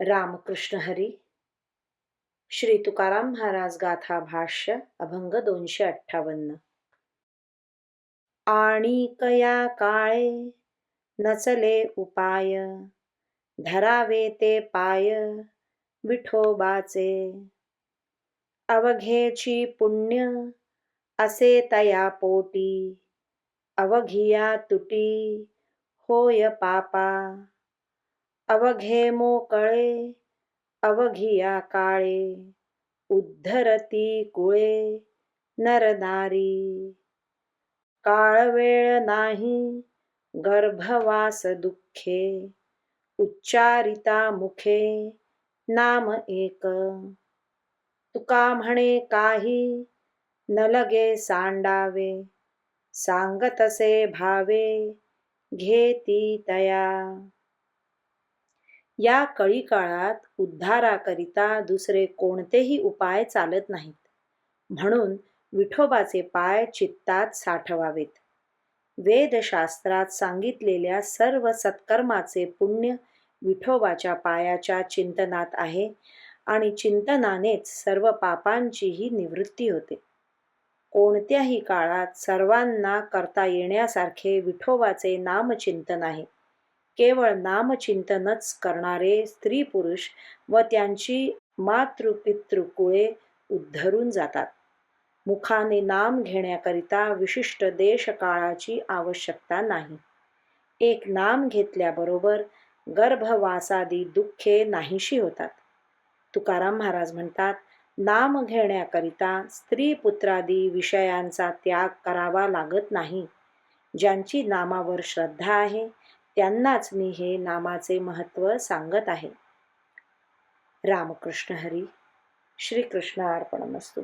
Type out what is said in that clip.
रामकृष्ण हरी। श्री तुकाराम महाराज गाथा भाष्य अभंग दोनशे अठ्ठावन्न। आणि कया काळे नचले उपाय धरावे ते पाय विठोबाचे। अवघेची पुण्य असे तया पोटी अवघिया तुटी होय पापा। अवघे मोकळे अवघिया काळे उद्धरती कुळे नरनारी. काळ वेळ नाही गर्भवास दुःखे उच्चारिता मुखे नाम एक. तुका म्हणे काही न लगे सांडावे सांगतसे भावे घेती तया. या कळी काळात उद्धाराकरिता दुसरे कोणतेही उपाय चालत नाहीत. म्हणून विठोबाचे पाय चित्तात साठवावेत. वेदशास्त्रात सांगितलेल्या सर्व सत्कर्माचे पुण्य विठोबाच्या पायाच्या चिंतनात आहे आणि चिंतनानेच सर्व पापांचीही निवृत्ती होते. कोणत्याही काळात सर्वांना करता येण्यासारखे विठोबाचे नामचिंतन आहे. केवळ नामचिंतनच करणारे स्त्री पुरुष व त्यांची मातृपितृकुळे उद्धरून जातात. मुखाने नाम घेण्याकरिता विशिष्ट देशकाळाची आवश्यकता नाही. एक नाम घेतल्याबरोबर गर्भवासादी दुःखे नाहीशी होतात. तुकाराम महाराज म्हणतात नाम घेण्याकरिता स्त्री पुत्रादी विषयांचा त्याग करावा लागत नाही. ज्यांची नामावर श्रद्धा आहे त्यांनाच मी हे नामाचे महत्त्व सांगत आहे. रामकृष्ण हरी श्रीकृष्ण असतो